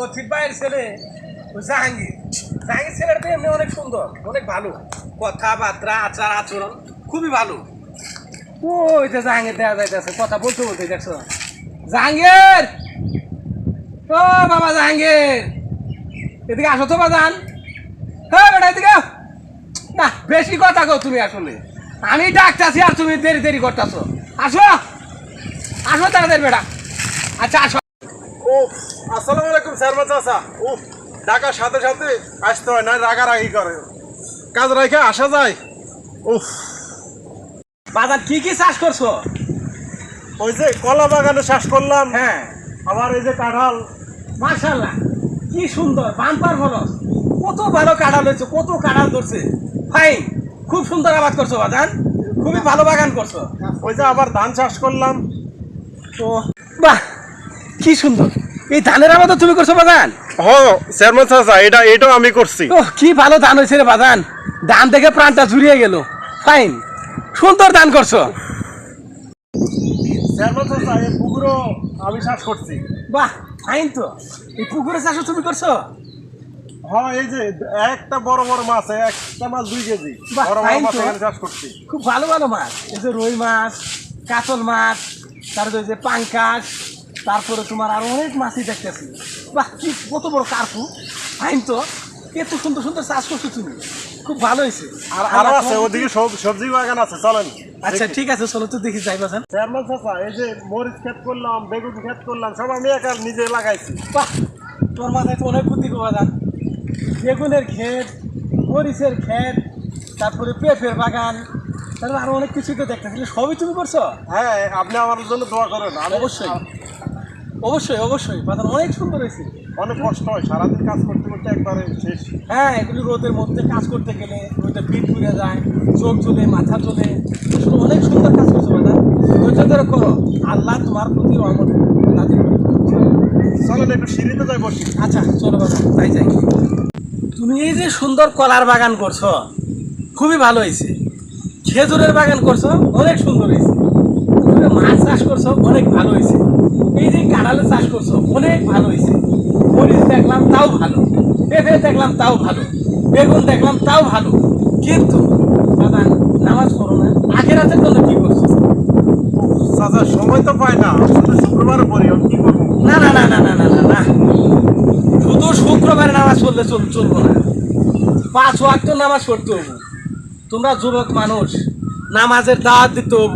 লতিফ ভাইয়ের ছেলে জাহাঙ্গীর। জাহাঙ্গীর ছেলেটা এমনি অনেক সুন্দর, অনেক ভালো। কথাবার্তা, আচার আচরণ খুবই ভালো। ওই যে জাহাঙ্গীর দেখা যাইতেছে, কথা বলতে বলতে দেখছ? জাহাঙ্গীর! ও বাবা জাহাঙ্গীর! এদিকে আসো তো বাজান। হ্যাঁ বেটা, এদিকে না, বেশি কথা কও তুমি আসলে। আমি ডাকতাছি আর তুমি দেরি দেরি করতেছো। আসো! আসো তাড়াতাড়ি, বেটা। আচ্ছা আসো। ও আসসালামু আলাইকুম স্যারমা চাচা ও ডাকার সাথে সাথে আসতে হয় না রাগারাগি করে। কাজ রেখে আসা যায়। উফ। বাজার কি কি চাষ করছ? ওই যে কলা বাগানে চাষ করলাম। হ্যাঁ। আবার এই যে কাঁঠাল। মার্শাল্লাহ কি সুন্দর বাম্পার ফলস কত ভালো কাঁঠাল হয়েছে কত কাঁঠাল ধরছে। ভাই খুব সুন্দর আবাদ করছ বাজান। খুবই ভালো বাগান করছ। ওই যে আবার ধান চাষ করলাম। তো বাহ কি সুন্দর। এই ধানের আবাদও তুমি করছ বাগান? হ চেয়ারম্যান চাচা এটা এটাও আমি করছি। ও কি ভালো ধান হয়েছে রে বাজান ধান দেখে প্রাণটা জুড়িয়ে গেল। ফাইন। সুন্দর ধান করছ। চেয়ারম্যান চাচা এই পুকুরও আমি চাষ করছি। বাহ ফাইন তো। এই পুকুরে চাষও তুমি করছ? হ্যাঁ এই যে একটা বড় বড় মাছ একটা মাছ দুই কেজি। বড় বড় মাছ এখানে চাষ করছি। খুব ভালো ভালো মাছ। এই যে রুই মাছ কাতল মাছ তারপরে যে পাঙ্কাশ তারপরে তোমার আরও অনেক মাছই দেখতেছি। বাহ কি কত বড় কার্পু। ফাইন তো। এত সুন্দর সুন্দর চাষ করছ তুমি। খুব ভালো হয়েছে। আর আরও আছে ওদিকে সব সবজি বাগান আছে চলেন। আচ্ছা ঠিক আছে চলো তো দেখি যাই বাজান। চেয়ারম্যান চাচা এই যে মরিচ ক্ষেত করলাম বেগুন ক্ষেত করলাম সব আমি একা নিজে লাগাইছি। বাহ তোর মাথায় তো অনেক বুদ্ধি গো বাজান। বেগুনের ক্ষেত মরিচের ক্ষেত তারপরে পেঁপের বাগান তারপরে আরও অনেক কিছু তো দেখতেছি। সবই তুমি করছ? হ্যাঁ আপনি আমার জন্য দোয়া করেন। অবশ্যই। অবশ্যই অবশ্যই। বাজান অনেক সুন্দর হয়েছে। অনেক কষ্ট হয় সারাদিন কাজ করতে করতে একবারে শেষ। হ্যাঁ এগুলি রোদের মধ্যে কাজ করতে গেলে রোদে পিঠ পুড়ে যায় চোখ চলে মাথা চলে অনেক সুন্দর কাজ করছ বাজান ধৈর্য ধরে করো। আল্লাহ তোমার প্রতি নাজিল করবে। একটু সিঁড়িতে যাই বসি। আচ্ছা চলো বাবা যাই যাই। তুমি এই যে সুন্দর কলার বাগান করছ খুবই ভালো হয়েছে। খেজুরের বাগান করছ অনেক সুন্দর হয়েছে। তুমি মাছ চাষ করছ অনেক ভালো হয়েছে। এই যে চাষ করছ অনেক ভালো হয়েছে। মরিচ দেখলাম তাও ভালো পেঁপে দেখলাম তাও ভালো বেগুন দেখলাম তাও ভালো। কিন্তু দাদা নামাজ পড়ো না আগের রাতের জন্য কি করছ? চাচা সময় তো পায় না শুধু শুক্রবার কি করব? না না না না না না না না। শুধু শুক্রবারে নামাজ পড়লে চল চলবো না। পাঁচ ওয়াক্ত নামাজ পড়তে হব। তোমরা যুবক মানুষ নামাজের দাওয়াত দিতে হব।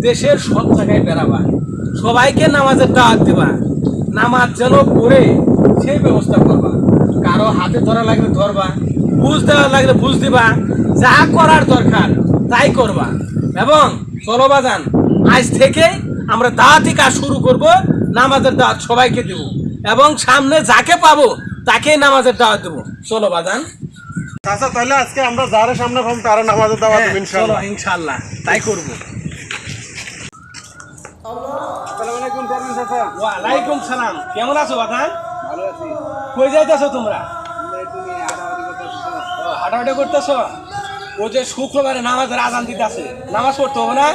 দেশের সব জায়গায় বেড়াবা। সবাইকে নামাজের দাওয়াত দিবা। নামাজ যেন পড়ে সেই ব্যবস্থা করবা। কারও হাতে ধরা লাগলে ধরবা বুঝ দেওয়া লাগলে বুঝ দিবা যা করার দরকার তাই করবা। এবং চলো বাজান আজ থেকে আমরা দাওয়াতি কাজ শুরু করব নামাজের দাওয়াত সবাইকে দেব। এবং সামনে যাকে পাবো তাকেই নামাজের দাওয়াত দেবো। চলো বাজান। চাচা তাহলে আজকে আমরা যারা সামনে পাবো তারা নামাজের দাওয়া দেবো হ্যাঁ, চলো ইনশাআল্লাহ ইনশাল্লাহ তাই করব আসসালামু চাচা ওয়ালাইকুম সালাম। কেমন আছো বাজান ভালো আছি। কই যাইতেছো তোমরা? হাঁটাহাঁটি করতেছো ও, যে শুক্রবারে নামাজের আজান দিতেছে। নামাজ পড়তে হবে না?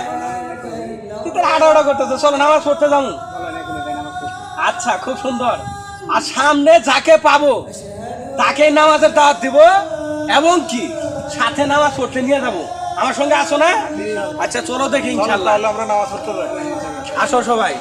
তোর হাঁটাহাঁটা করতেছো? চলো নামাজ পড়তে যাব আচ্ছা খুব সুন্দর। আর সামনে যাকে পাবো তাকেই নামাজের দাওয়াত দিব। এবং কি? সাথে নামাজ পড়তে নিয়ে যাব। আমার সঙ্গে আসো না? আচ্ছা চলো দেখি ইনশাল্লাহ আমরা নামাজ পড়তে যাই। আসো সবাই।